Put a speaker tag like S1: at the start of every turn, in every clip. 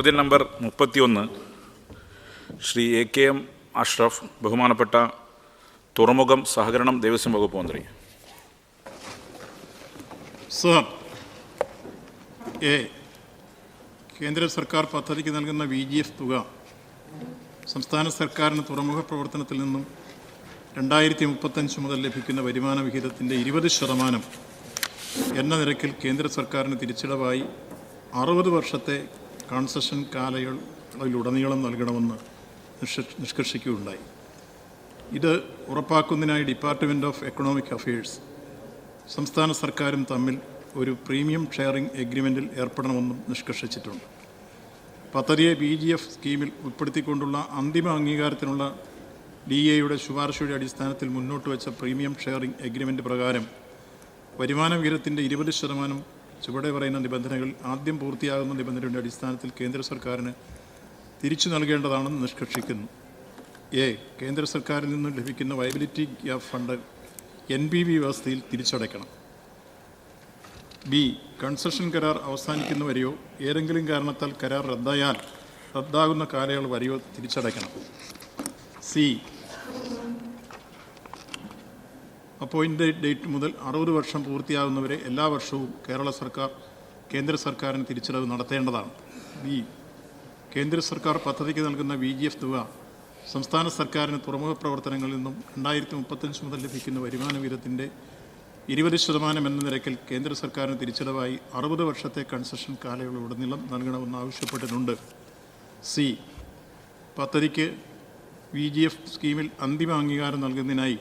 S1: ചോദ്യം നമ്പർ മുപ്പത്തിയൊന്ന്. Shri A K M Ashraf ബഹുമാനപ്പെട്ട തുറമുഖം സഹകരണം ദേവസ്വം വകുപ്പ് മന്ത്രി.
S2: സർ എ കേന്ദ്ര സർക്കാർ പദ്ധതിക്ക് നൽകുന്ന വി ജി എഫ് തുക സംസ്ഥാന സർക്കാരിന് തുറമുഖ പ്രവർത്തനത്തിൽ നിന്നും രണ്ടായിരത്തി മുപ്പത്തഞ്ച് മുതൽ ലഭിക്കുന്ന വരുമാന വിഹിതത്തിന്റെ ഇരുപത് ശതമാനം എന്ന നിരക്കിൽ കേന്ദ്ര സർക്കാരിന് തിരിച്ചടവായി അറുപത് വർഷത്തെ കൺസഷൻ കാലയളവിലുടനീളം നൽകണമെന്ന് നിഷ്ക നിഷ്കർഷിക്കുകയുണ്ടായി. ഇത് ഉറപ്പാക്കുന്നതിനായി ഡിപ്പാർട്ട്മെന്റ് ഓഫ് എക്കണോമിക് അഫയേഴ്സ് സംസ്ഥാന സർക്കാരും തമ്മിൽ ഒരു പ്രീമിയം ഷെയറിംഗ് എഗ്രിമെന്റിൽ ഏർപ്പെടണമെന്നും നിഷ്കർഷിച്ചിട്ടുണ്ട്. പദ്ധതിയെ ബി ജി എഫ് സ്കീമിൽ ഉൾപ്പെടുത്തിക്കൊണ്ടുള്ള അന്തിമ അംഗീകാരത്തിനുള്ള ഡി എയുടെ ശുപാർശയുടെ അടിസ്ഥാനത്തിൽ മുന്നോട്ട് വെച്ച പ്രീമിയം ഷെയറിംഗ് എഗ്രിമെന്റ് പ്രകാരം വരുമാന വിഹിതത്തിന്റെ ഇരുപത് ശതമാനം ചുവടെ പറയുന്ന നിബന്ധനകൾ ആദ്യം പൂർത്തിയാകുന്ന നിബന്ധനയുടെ അടിസ്ഥാനത്തിൽ കേന്ദ്ര സർക്കാരിന് തിരിച്ചു നൽകേണ്ടതാണെന്ന് നിഷ്കർഷിക്കുന്നു എ. കേന്ദ്ര സർക്കാരിൽ നിന്ന് ലഭിക്കുന്ന viability gap fund N B B വ്യവസ്ഥയിൽ തിരിച്ചടയ്ക്കണം. ബി. കൺസെഷൻ കരാർ അവസാനിക്കുന്നവരെയോ ഏതെങ്കിലും കാരണത്താൽ കരാർ റദ്ദായാൽ റദ്ദാകുന്ന കാലയളവ് വരെയോ തിരിച്ചടയ്ക്കണം. സി. അപ്പോയിന്റ് ഡേറ്റ് മുതൽ അറുപത് വർഷം പൂർത്തിയാകുന്നവരെ എല്ലാ വർഷവും കേരള സർക്കാർ കേന്ദ്ര സർക്കാരിന് തിരിച്ചടവ് നടത്തേണ്ടതാണ്. ബി കേന്ദ്ര സർക്കാർ പദ്ധതിക്ക് നൽകുന്ന വി ജി എഫ് തുക സംസ്ഥാന സർക്കാരിന് തുറമുഖ പ്രവർത്തനങ്ങളിൽ നിന്നും രണ്ടായിരത്തി മുപ്പത്തഞ്ച് മുതൽ ലഭിക്കുന്ന വരുമാന വിഹിതത്തിന്റെ ഇരുപത് ശതമാനം എന്ന നിരക്കിൽ കേന്ദ്ര സർക്കാരിന് തിരിച്ചടവായി അറുപത് വർഷത്തെ കൺസെഷൻ കാലയളവിലുടനീളം നൽകണമെന്ന് ആവശ്യപ്പെട്ടിട്ടുണ്ട്. സി. പദ്ധതിക്ക് വി ജി എഫ് സ്കീമിൽ അന്തിമ അംഗീകാരം നൽകുന്നതിനായി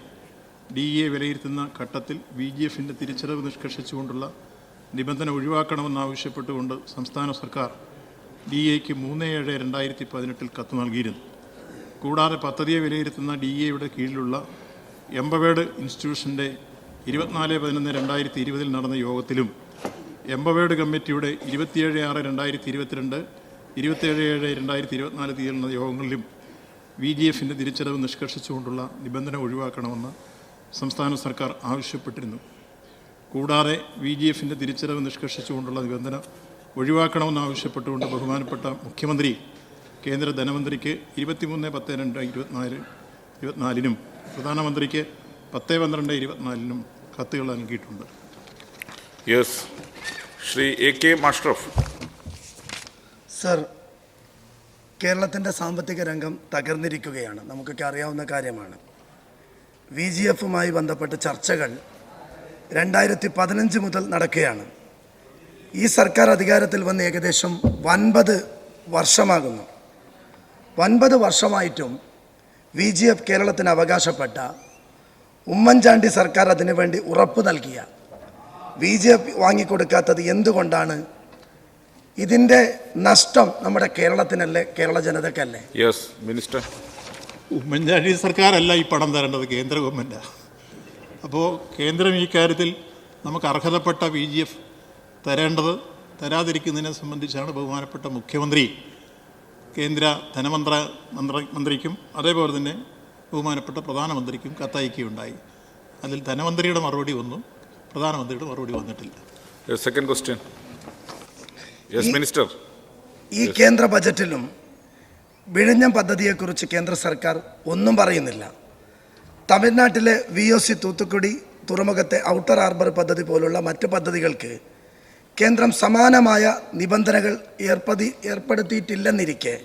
S2: ഡി എ വിലയിരുത്തുന്ന ഘട്ടത്തിൽ ബി ജി എഫിന്റെ തിരിച്ചടവ് നിഷ്കർഷിച്ചുകൊണ്ടുള്ള നിബന്ധന ഒഴിവാക്കണമെന്നാവശ്യപ്പെട്ടുകൊണ്ട് സംസ്ഥാന സർക്കാർ ഡി എക്ക് മൂന്ന് ഏഴ് രണ്ടായിരത്തി പതിനെട്ടിൽ കത്ത് നൽകിയിരുന്നു. കൂടാതെ പദ്ധതിയെ വിലയിരുത്തുന്ന ഡി എയുടെ കീഴിലുള്ള എംബവേഡ് ഇൻസ്റ്റിറ്റ്യൂഷന്റെ ഇരുപത്തിനാല് പതിനൊന്ന് രണ്ടായിരത്തി ഇരുപതിൽ നടന്ന യോഗത്തിലും എംബവേഡ് കമ്മിറ്റിയുടെ ഇരുപത്തിയേഴ് ആറ് രണ്ടായിരത്തി ഇരുപത്തിരണ്ട് ഇരുപത്തിയേഴ് ഏഴ് രണ്ടായിരത്തി ഇരുപത്തിനാല് തീയതി നടന്ന യോഗങ്ങളിലും വി ജി എഫിന്റെ തിരിച്ചടവ് നിഷ്കർഷിച്ചുകൊണ്ടുള്ള നിബന്ധന ഒഴിവാക്കണമെന്ന് സംസ്ഥാന സർക്കാർ ആവശ്യപ്പെട്ടിരുന്നു. കൂടാതെ വി ജി എഫിന്റെ തിരിച്ചടവ് നിഷ്കർഷിച്ചുകൊണ്ടുള്ള നിബന്ധന ഒഴിവാക്കണമെന്ന് ആവശ്യപ്പെട്ടുകൊണ്ട് ബഹുമാനപ്പെട്ട മുഖ്യമന്ത്രി കേന്ദ്ര ധനമന്ത്രിക്ക് ഇരുപത്തിമൂന്ന് പത്ത് രണ്ട് ഇരുപത്തിനാല് ഇരുപത്തിനാലിനും പ്രധാനമന്ത്രിക്ക് പത്ത് പന്ത്രണ്ട് ഇരുപത്തിനാലിനും കത്തുകൾ നൽകിയിട്ടുണ്ട്.
S1: Yes Shri A K Mashraf.
S3: Sir കേരളത്തിന്റെ സാമ്പത്തിക രംഗം തകർന്നിരിക്കുകയാണ്. നമുക്കൊക്കെ അറിയാവുന്ന കാര്യമാണ്. വി ജി എഫുമായി ബന്ധപ്പെട്ട് ചർച്ചകൾ രണ്ടായിരത്തി പതിനഞ്ച് മുതൽ നടക്കുകയാണ്. ഈ സർക്കാർ അധികാരത്തിൽ വന്ന് ഏകദേശം ഒൻപത് വർഷമാകുന്നു. ഒൻപത് വർഷമായിട്ടും വി ജി എഫ് കേരളത്തിന് അവകാശപ്പെട്ട ഉമ്മൻചാണ്ടി സർക്കാർ അതിനുവേണ്ടി ഉറപ്പ് നൽകിയ. വി ജി എഫ് വാങ്ങിക്കൊടുക്കാത്തത് എന്തുകൊണ്ടാണ്? ഇതിന്റെ നഷ്ടം നമ്മുടെ കേരളത്തിനല്ലേ കേരള ജനതക്കല്ലേ?
S1: യെസ് മിനിസ്റ്റർ
S2: ഉമ്മൻചാണ്ടി സർക്കാരല്ല ഈ പണം തരേണ്ടത് കേന്ദ്ര ഗവൺമെന്റാണ് അപ്പോൾ കേന്ദ്രം ഈ കാര്യത്തിൽ നമുക്ക് അർഹതപ്പെട്ട വി ജി എഫ് തരേണ്ടത് തരാതിരിക്കുന്നതിനെ സംബന്ധിച്ചാണ് ബഹുമാനപ്പെട്ട മുഖ്യമന്ത്രി കേന്ദ്ര ധനമന്ത്ര മന്ത്ര മന്ത്രിക്കും അതേപോലെ തന്നെ ബഹുമാനപ്പെട്ട പ്രധാനമന്ത്രിക്കും കത്തയക്കുകയുണ്ടായി. അതിൽ ധനമന്ത്രിയുടെ മറുപടി വന്നു പ്രധാനമന്ത്രിയുടെ മറുപടി വന്നിട്ടില്ല.
S1: സെക്കൻഡ് ക്വസ്റ്റ്യൻ മിനിസ്റ്റർ
S3: ഈ കേന്ദ്ര ബജറ്റിലും വിഴിഞ്ഞം പദ്ധതിയെക്കുറിച്ച് കേന്ദ്ര സർക്കാർ ഒന്നും പറയുന്നില്ല. തമിഴ്നാട്ടിലെ വി ഒ സി തൂത്തുക്കുടി തുറമുഖത്തെ ഔട്ടർ ഹാർബർ പദ്ധതി പോലുള്ള മറ്റ് പദ്ധതികൾക്ക് കേന്ദ്രം സമാനമായ നിബന്ധനകൾ ഏർപ്പതി ഏർപ്പെടുത്തിയിട്ടില്ലെന്നിരിക്കെ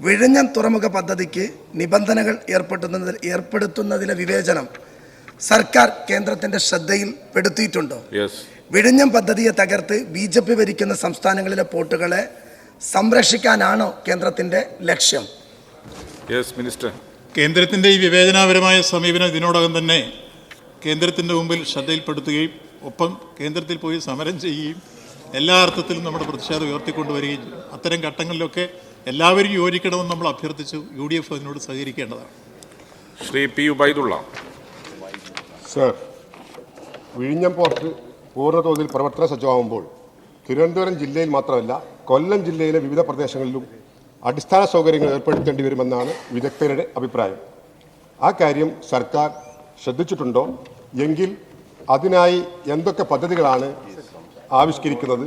S3: വിഴിഞ്ഞം തുറമുഖ പദ്ധതിക്ക് നിബന്ധനകൾ ഏർപ്പെടുത്തുന്നതിൽ ഏർപ്പെടുത്തുന്നതിലെ വിവേചനം സർക്കാർ കേന്ദ്രത്തിന്റെ ശ്രദ്ധയിൽ പെടുത്തിയിട്ടുണ്ടോ? വിഴിഞ്ഞം പദ്ധതിയെ തകർത്ത് ബി ജെ പി ഭരിക്കുന്ന സംസ്ഥാനങ്ങളിലെ പോർട്ടുകളെ സംരക്ഷിക്കാനാണോ കേന്ദ്രത്തിന്റെ ലക്ഷ്യം?
S1: യെസ് മിനിസ്റ്റർ
S2: കേന്ദ്രത്തിന്റെ ഈ വിവേചനാപരമായ സമീപനം ഇതിനോടകം തന്നെ കേന്ദ്രത്തിന്റെ മുമ്പിൽ ശ്രദ്ധയിൽപ്പെടുത്തുകയും ഒപ്പം കേന്ദ്രത്തിൽ പോയി സമരം ചെയ്യുകയും എല്ലാ അർത്ഥത്തിലും നമ്മുടെ പ്രതിഷേധം ഉയർത്തിക്കൊണ്ടുവരികയും അത്തരം ഘട്ടങ്ങളിലൊക്കെ എല്ലാവരും യോജിക്കണമെന്ന് നമ്മൾ അഭ്യർത്ഥിച്ചു. യു ഡി എഫ് അതിനോട് സഹകരിക്കേണ്ടതാണ്.
S1: ശ്രീ പി ഉബൈദുള്ള
S4: സർ വിഴിഞ്ഞം പോർട്ട് പൂർണതോതിൽ പ്രവർത്തന സജ്ജമാകുമ്പോൾ തിരുവനന്തപുരം ജില്ലയിൽ മാത്രമല്ല കൊല്ലം ജില്ലയിലെ വിവിധ പ്രദേശങ്ങളിലും അടിസ്ഥാന സൗകര്യങ്ങൾ ഏർപ്പെടുത്തേണ്ടി വരുമെന്നാണ് വിദഗ്ധരുടെ അഭിപ്രായം. ആ കാര്യം സർക്കാർ ശ്രദ്ധിച്ചിട്ടുണ്ടോ? എങ്കിൽ അതിനായി എന്തൊക്കെ പദ്ധതികളാണ് ആവിഷ്കരിക്കുന്നത്?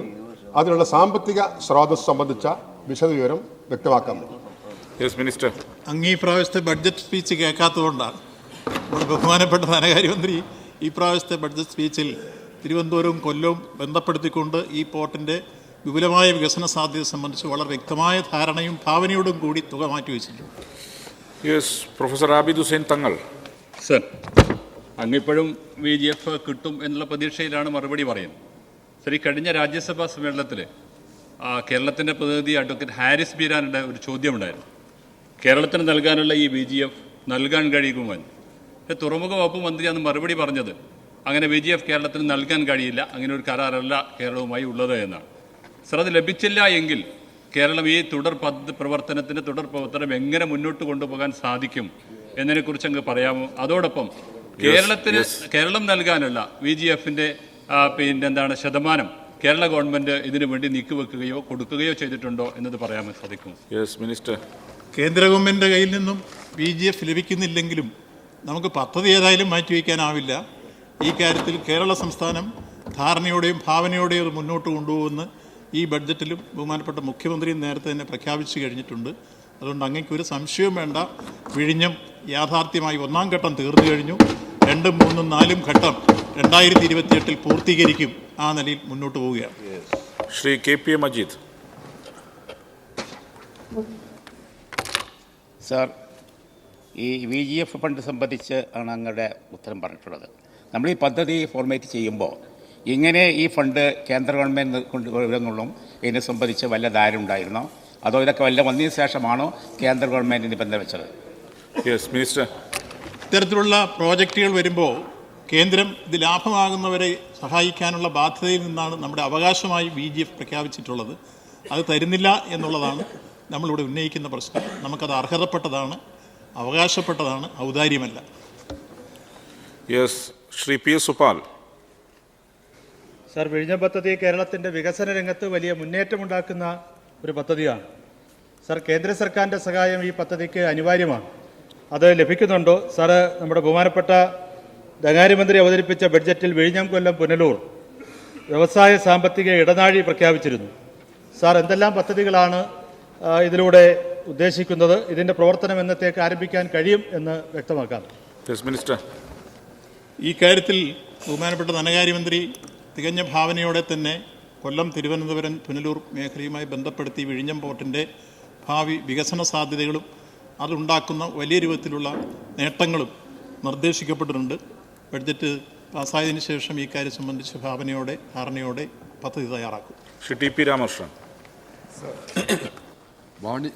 S4: അതിനുള്ള സാമ്പത്തിക സ്രോതസ് സംബന്ധിച്ച വിശദവിവരം വ്യക്തമാക്കാമോ
S1: യെസ് മിനിസ്റ്റർ
S2: അങ്ങ് ഈ പ്രാവശ്യത്തെ ബഡ്ജറ്റ് സ്പീച്ച് കേൾക്കാത്തതുകൊണ്ടാണ്. നമ്മുടെ ബഹുമാനപ്പെട്ട ധനകാര്യമന്ത്രി ഈ പ്രാവശ്യത്തെ ബഡ്ജറ്റ് സ്പീച്ചിൽ തിരുവനന്തപുരവും കൊല്ലവും ബന്ധപ്പെടുത്തിക്കൊണ്ട് ഈ പോർട്ടിന്റെ വിപുലമായ വികസന സാധ്യത സംബന്ധിച്ച് വളരെ വ്യക്തമായ ധാരണയും ഭാവനയോടും കൂടി തുക മാറ്റിവെച്ചിട്ടുണ്ട്
S1: yes professor Abid Hussain Thangal.
S5: Sir അങ്ങിപ്പോഴും V G F കിട്ടും എന്നുള്ള പ്രതീക്ഷയിലാണ് മറുപടി പറയുന്നത്. സർ ഈ കഴിഞ്ഞ രാജ്യസഭാ സമ്മേളനത്തിൽ കേരളത്തിന്റെ പ്രതിനിധി അഡ്വക്കേറ്റ് ഹാരിസ് ബീരാനുടെ ഒരു ചോദ്യമുണ്ടായിരുന്നു. കേരളത്തിന് നൽകാനുള്ള ഈ വി ജി എഫ് നൽകാൻ കഴിയുമെന്ന്. പക്ഷേ തുറമുഖ വകുപ്പ് മന്ത്രി അന്ന് മറുപടി പറഞ്ഞത്. അങ്ങനെ വി ജി എഫ് കേരളത്തിന് നൽകാൻ കഴിയില്ല. അങ്ങനെ ഒരു കരാറല്ല കേരളവുമായി ഉള്ളത് എന്നാണ്. സർ അത് ലഭിച്ചില്ല എങ്കിൽ കേരളം ഈ തുടർ പദ്ധതി പ്രവർത്തനത്തിന് തുടർ പ്രവർത്തനം എങ്ങനെ മുന്നോട്ട് കൊണ്ടുപോകാൻ സാധിക്കും എന്നതിനെക്കുറിച്ച് അങ്ങ് പറയാമോ? അതോടൊപ്പം കേരളത്തിന് കേരളം നൽകാനുള്ള വി ജി എഫിന്റെ പിന്നെ എന്താണ് ശതമാനം കേരള ഗവൺമെന്റ് ഇതിനു വേണ്ടി നീക്കിവെക്കുകയോ കൊടുക്കുകയോ ചെയ്തിട്ടുണ്ടോ എന്നത് പറയാൻ സാധിക്കും.
S1: യെസ് മിനിസ്റ്റർ
S2: കേന്ദ്ര ഗവൺമെന്റ് കയ്യിൽ നിന്നും വി ജി എഫ് ലഭിക്കുന്നില്ലെങ്കിലും നമുക്ക് പദ്ധതി ഏതായാലും മാറ്റിവെക്കാനാവില്ല. ഈ കാര്യത്തിൽ കേരള സംസ്ഥാനം ധാരണയോടെയും ഭാവനയോടെയും അത് മുന്നോട്ട് കൊണ്ടുപോകുമെന്ന് ഈ ബഡ്ജറ്റിലും ബഹുമാനപ്പെട്ട മുഖ്യമന്ത്രിയും നേരത്തെ തന്നെ പ്രഖ്യാപിച്ചു കഴിഞ്ഞിട്ടുണ്ട്. അതുകൊണ്ട് അങ്ങേക്ക് ഒരു സംശയവും വേണ്ട. വിഴിഞ്ഞം യാഥാർത്ഥ്യമായി ഒന്നാം ഘട്ടം തീർന്നു കഴിഞ്ഞു. രണ്ടും മൂന്നും നാലും ഘട്ടം രണ്ടായിരത്തി ഇരുപത്തിയെട്ടിൽ പൂർത്തീകരിക്കും ആ നിലയിൽ മുന്നോട്ട് പോവുകയാണ്.
S1: Shri K P A Majeed
S6: sir ഈ വി ജി എഫ് ഫണ്ട് സംബന്ധിച്ച് ആണ് അങ്ങയുടെ ഉത്തരം പറഞ്ഞിട്ടുള്ളത്. നമ്മൾ ഈ പദ്ധതി ഫോർമേറ്റ് ചെയ്യുമ്പോൾ ഇങ്ങനെ ഈ ഫണ്ട് കേന്ദ്ര ഗവൺമെന്റ് കൊണ്ട് കൊണ്ടുവരുന്നുള്ളൂ ഇതിനെ സംബന്ധിച്ച് വല്ല ധാരണ ഉണ്ടായിരുന്നോ? അതോ ഇതൊക്കെ വല്ല വന്നതിന് ശേഷമാണോ കേന്ദ്ര ഗവൺമെന്റ് ബന്ധം വെച്ചത്
S1: യെസ് മിനിസ്റ്റർ
S2: ഇത്തരത്തിലുള്ള പ്രോജക്റ്റുകൾ വരുമ്പോൾ കേന്ദ്രം ഇത് ലാഭമാകുന്നവരെ സഹായിക്കാനുള്ള ബാധ്യതയിൽ നിന്നാണ് നമ്മുടെ അവകാശമായി ബി ജി എഫ് പ്രഖ്യാപിച്ചിട്ടുള്ളത്. അത് തരുന്നില്ല എന്നുള്ളതാണ് നമ്മളിവിടെ ഉന്നയിക്കുന്ന പ്രശ്നം. നമുക്കത് അർഹതപ്പെട്ടതാണ് അവകാശപ്പെട്ടതാണ് ഔദാര്യമല്ല.
S1: Yes Shri P S Supal.
S7: Sir വിഴിഞ്ഞം പദ്ധതി കേരളത്തിന്റെ വികസന രംഗത്ത് വലിയ മുന്നേറ്റമുണ്ടാക്കുന്ന ഒരു പദ്ധതിയാണ്. സർ കേന്ദ്ര സർക്കാരിന്റെ സഹായം ഈ പദ്ധതിക്ക് അനിവാര്യമാണ്. അത് ലഭിക്കുന്നുണ്ടോ? സാറ് നമ്മുടെ ബഹുമാനപ്പെട്ട ധനകാര്യമന്ത്രി അവതരിപ്പിച്ച ബഡ്ജറ്റിൽ വിഴിഞ്ഞം കൊല്ലം പുനലൂർ വ്യവസായ സാമ്പത്തിക ഇടനാഴി പ്രഖ്യാപിച്ചിരുന്നു. സാർ എന്തെല്ലാം പദ്ധതികളാണ് ഇതിലൂടെ ഉദ്ദേശിക്കുന്നത് ഇതിന്റെ പ്രവർത്തനം എന്നത്തേക്ക് ആരംഭിക്കാൻ കഴിയും എന്ന് വ്യക്തമാക്കാം.
S1: മിനിസ്റ്റർ
S2: ഈ കാര്യത്തിൽ ബഹുമാനപ്പെട്ട ധനകാര്യമന്ത്രി തികഞ്ഞ ഭാവനയോടെ തന്നെ കൊല്ലം തിരുവനന്തപുരം പുനലൂർ മേഖലയുമായി ബന്ധപ്പെടുത്തി വിഴിഞ്ഞം പോർട്ടിന്റെ ഭാവി വികസന സാധ്യതകളും അതുണ്ടാക്കുന്ന വലിയ രൂപത്തിലുള്ള നേട്ടങ്ങളും നിർദ്ദേശിക്കപ്പെട്ടിട്ടുണ്ട്. ബഡ്ജറ്റ് പാസ്സായതിനു ശേഷം ഈ കാര്യം സംബന്ധിച്ച് ഭാവനയോടെ ധാരണയോടെ പദ്ധതി തയ്യാറാക്കും.
S1: Shri T P Ramakrishnan.
S8: വാണി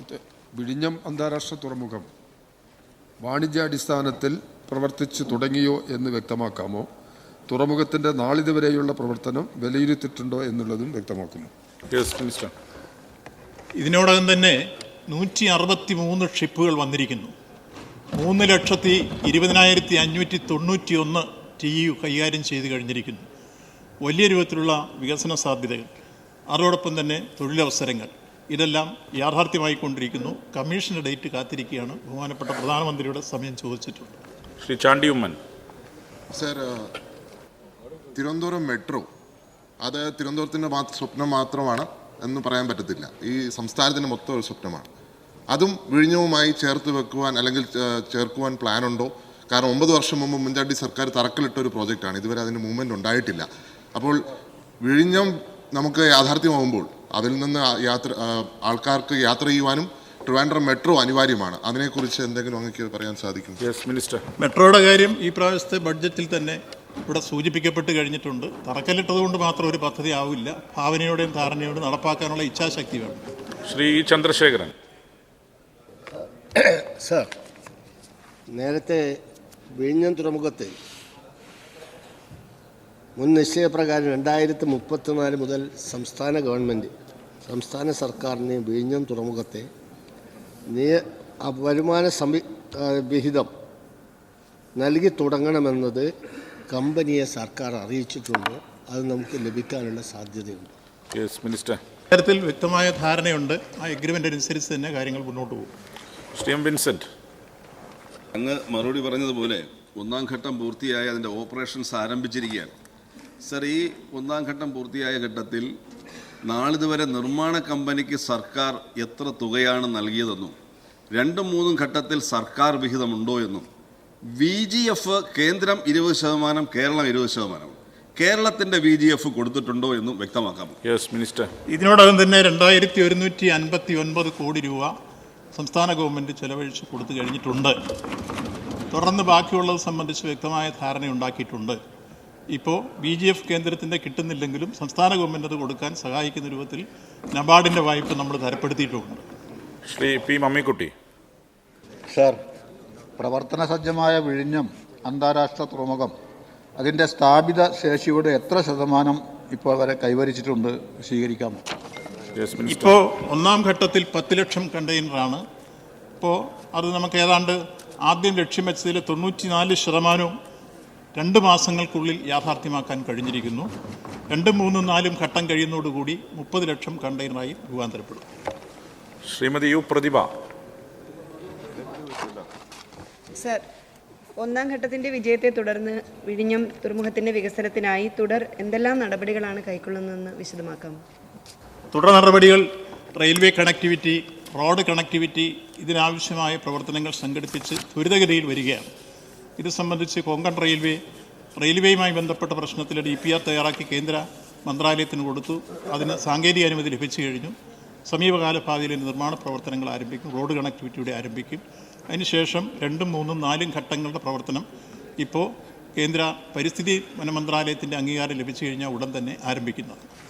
S8: വിഴിഞ്ഞം അന്താരാഷ്ട്ര തുറമുഖം വാണിജ്യാടിസ്ഥാനത്തിൽ പ്രവർത്തിച്ചു തുടങ്ങിയോ എന്ന് വ്യക്തമാക്കാമോ? തുറമുഖത്തിന്റെ നാളിതുവരെയുള്ള പ്രവർത്തനം വിലയിരുത്തിയിട്ടുണ്ടോ എന്നുള്ളതും
S1: വ്യക്തമാക്കുന്നു.
S2: ഇതിനോടകം തന്നെ നൂറ്റി അറുപത്തി മൂന്ന് ഷിപ്പുകൾ വന്നിരിക്കുന്നു. മൂന്ന് ലക്ഷത്തി ഇരുപതിനായിരത്തി അഞ്ഞൂറ്റി തൊണ്ണൂറ്റി ഒന്ന് ടി യു കൈകാര്യം ചെയ്ത് കഴിഞ്ഞിരിക്കുന്നു. വലിയ രൂപത്തിലുള്ള വികസന സാധ്യതകൾ അതോടൊപ്പം തന്നെ തൊഴിലവസരങ്ങൾ. ഇതെല്ലാം യാഥാർത്ഥ്യമായിക്കൊണ്ടിരിക്കുന്നു കമ്മീഷന്റെ ഡേറ്റ് കാത്തിരിക്കുകയാണ്. ബഹുമാനപ്പെട്ട പ്രധാനമന്ത്രിയുടെ സമയം ചോദിച്ചിട്ടുണ്ട്.
S1: Shri Chandy sir
S9: sir Thiruvananthapuram metro അത് തിരുവനന്തപുരത്തിന്റെ മാത്രം സ്വപ്നം മാത്രമാണ് എന്ന് പറയാൻ പറ്റത്തില്ല. ഈ സംസ്ഥാനത്തിന്റെ മൊത്തം ഒരു സ്വപ്നമാണ്. അതും വിഴിഞ്ഞവുമായി ചേർത്ത് വെക്കുവാൻ അല്ലെങ്കിൽ ചേർക്കുവാൻ പ്ലാൻ ഉണ്ടോ? കാരണം ഒമ്പത് വർഷം മുമ്പ് മുൻചാണ്ടി സർക്കാർ തറക്കലിട്ട ഒരു പ്രോജക്റ്റാണ് ഇതുവരെ അതിന്റെ മൂവ്മെന്റ് ഉണ്ടായിട്ടില്ല. അപ്പോൾ വിഴിഞ്ഞം നമുക്ക് യാഥാർത്ഥ്യമാകുമ്പോൾ അതിൽ നിന്ന് യാത്ര ആൾക്കാർക്ക് യാത്ര ചെയ്യുവാനും ട്രിവാൻഡ്രം മെട്രോ അനിവാര്യമാണ്. അതിനെക്കുറിച്ച് എന്തെങ്കിലും അങ്ങക്ക് പറയാൻ സാധിക്കും
S1: യെസ് മിനിസ്റ്റർ
S2: മെട്രോയുടെ കാര്യം ഈ പ്രാവശ്യത്തെ ബഡ്ജറ്റിൽ തന്നെ ഇവിടെ സൂചിപ്പിക്കപ്പെട്ട് കഴിഞ്ഞിട്ടുണ്ട്. തറക്കല്ലിട്ടതുകൊണ്ട് മാത്രം ഒരു പദ്ധതി ആവില്ല. ഭാവനയോടെയും ധാരണയോടെയും നടപ്പാക്കാനുള്ള ഇച്ഛാശക്തി വേണം.
S1: ശ്രീ ചന്ദ്രശേഖരൻ.
S10: സർ നേരത്തെ വിഴിഞ്ഞം തുറമുഖത്ത് മുൻ നിശ്ചയപ്രകാരം രണ്ടായിരത്തി മുപ്പത്തിനാല് മുതൽ സംസ്ഥാന ഗവൺമെന്റ് സംസ്ഥാന സർക്കാരിന് വിഴിഞ്ഞം തുറമുഖത്തെ നിയ വരുമാന സംവി വിഹിതം നൽകി തുടങ്ങണമെന്നത് കമ്പനിയെ സർക്കാർ അറിയിച്ചിട്ടുണ്ട്. അത് നമുക്ക് ലഭിക്കാനുള്ള സാധ്യതയുണ്ട്.
S1: യെസ് മിനിസ്റ്റർ
S2: കാര്യത്തിൽ വ്യക്തമായ ധാരണയുണ്ട്. ആ എഗ്രിമെന്റ് അനുസരിച്ച് തന്നെ കാര്യങ്ങൾ മുന്നോട്ട് പോകും.
S1: ശ്രീ എം വിൻസെന്റ്
S11: അങ്ങ് മറുപടി പറഞ്ഞതുപോലെ ഒന്നാം ഘട്ടം പൂർത്തിയായി അതിന്റെ ഓപ്പറേഷൻസ് ആരംഭിച്ചിരിക്കുകയാണ്. സർ ഈ ഒന്നാം ഘട്ടം പൂർത്തിയായ ഘട്ടത്തിൽ നാളിതുവരെ നിർമ്മാണ കമ്പനിക്ക് സർക്കാർ എത്ര തുകയാണ് നൽകിയതെന്നും രണ്ടും മൂന്നും ഘട്ടത്തിൽ സർക്കാർ വിഹിതമുണ്ടോ എന്നും വി ജി എഫ് കേന്ദ്രം ഇരുപത് ശതമാനം കേരളം ഇരുപത് ശതമാനം. കേരളത്തിന്റെ വി ജി എഫ് കൊടുത്തിട്ടുണ്ടോ എന്നും വ്യക്തമാക്കാമോ
S1: യെസ് മിനിസ്റ്റർ
S2: ഇതിനോടകം തന്നെ രണ്ടായിരത്തി ഒരുന്നൂറ്റി അൻപത്തി ഒൻപത് കോടി രൂപ സംസ്ഥാന ഗവൺമെന്റ് ചെലവഴിച്ച് കൊടുത്തു കഴിഞ്ഞിട്ടുണ്ട്. തുടർന്ന് ബാക്കിയുള്ളത് സംബന്ധിച്ച് വ്യക്തമായ ധാരണ ഉണ്ടാക്കിയിട്ടുണ്ട് ഇപ്പോൾ ബി ജി എഫ് കേന്ദ്രത്തിന്റെ കിട്ടുന്നില്ലെങ്കിലും സംസ്ഥാന ഗവൺമെന്റ് അത് കൊടുക്കാൻ സഹായിക്കുന്ന രൂപത്തിൽ നബാർഡിന്റെ വായ്പ നമ്മൾ തരപ്പെടുത്തിയിട്ടുണ്ട്
S1: ശ്രീ പി മമ്മിക്കുട്ടി.
S12: സർ പ്രവർത്തന സജ്ജമായ വിഴിഞ്ഞം അന്താരാഷ്ട്ര തുറമുഖം. അതിന്റെ സ്ഥാപിത ശേഷിയുടെ എത്ര ശതമാനം ഇപ്പോൾ വരെ കൈവരിച്ചിട്ടുണ്ട് സ്വീകരിക്കാമോ
S2: ഇപ്പോൾ ഒന്നാം ഘട്ടത്തിൽ പത്ത് ലക്ഷം കണ്ടെയ്നറാണ്. ഇപ്പോൾ അത് നമുക്ക് ഏതാണ്ട് ആദ്യം ലക്ഷ്യം വെച്ചതിൽ തൊണ്ണൂറ്റിനാല് ശതമാനവും രണ്ട് മാസങ്ങൾക്കുള്ളിൽ യാഥാർത്ഥ്യമാക്കാൻ കഴിഞ്ഞിരിക്കുന്നു. രണ്ടും മൂന്നും നാലും ഘട്ടം കഴിയുന്നതോടുകൂടി മുപ്പത് ലക്ഷം കണ്ടെയ്നറായി രൂപാന്തരപ്പെടും.
S1: ശ്രീമതി യു പ്രതിഭ
S13: സർ ഒന്നാം ഘട്ടത്തിന്റെ വിജയത്തെ തുടർന്ന് വിഴിഞ്ഞം തുറമുഖത്തിന്റെ വികസനത്തിനായി തുടർ എന്തെല്ലാം നടപടികളാണ് കൈക്കൊള്ളുന്നതെന്ന് വിശദമാക്കാം.
S2: തുടർ നടപടികൾ റെയിൽവേ കണക്ടിവിറ്റി റോഡ് കണക്ടിവിറ്റി ഇതിനാവശ്യമായ പ്രവർത്തനങ്ങൾ സംഘടിപ്പിച്ച് ത്വരിതഗതിയിൽ വരികയാണ്. ഇത് സംബന്ധിച്ച് കൊങ്കൺ റെയിൽവേ റെയിൽവേയുമായി ബന്ധപ്പെട്ട പ്രശ്നത്തിൽ ഡി പി ആർ തയ്യാറാക്കി കേന്ദ്ര മന്ത്രാലയത്തിന് കൊടുത്തു. അതിന് സാങ്കേതിക അനുമതി ലഭിച്ചു കഴിഞ്ഞു. സമീപകാല ഭാവിയിൽ നിർമ്മാണ പ്രവർത്തനങ്ങൾ ആരംഭിക്കും. റോഡ് കണക്ടിവിറ്റിയുടെ ആരംഭിക്കും. അതിനുശേഷം രണ്ടും മൂന്നും നാലും ഘട്ടങ്ങളുടെ പ്രവർത്തനം ഇപ്പോൾ കേന്ദ്ര പരിസ്ഥിതി വനമന്ത്രാലയത്തിന്റെ അംഗീകാരം ലഭിച്ചു കഴിഞ്ഞാൽ ഉടൻ തന്നെ ആരംഭിക്കുന്നതാണ്.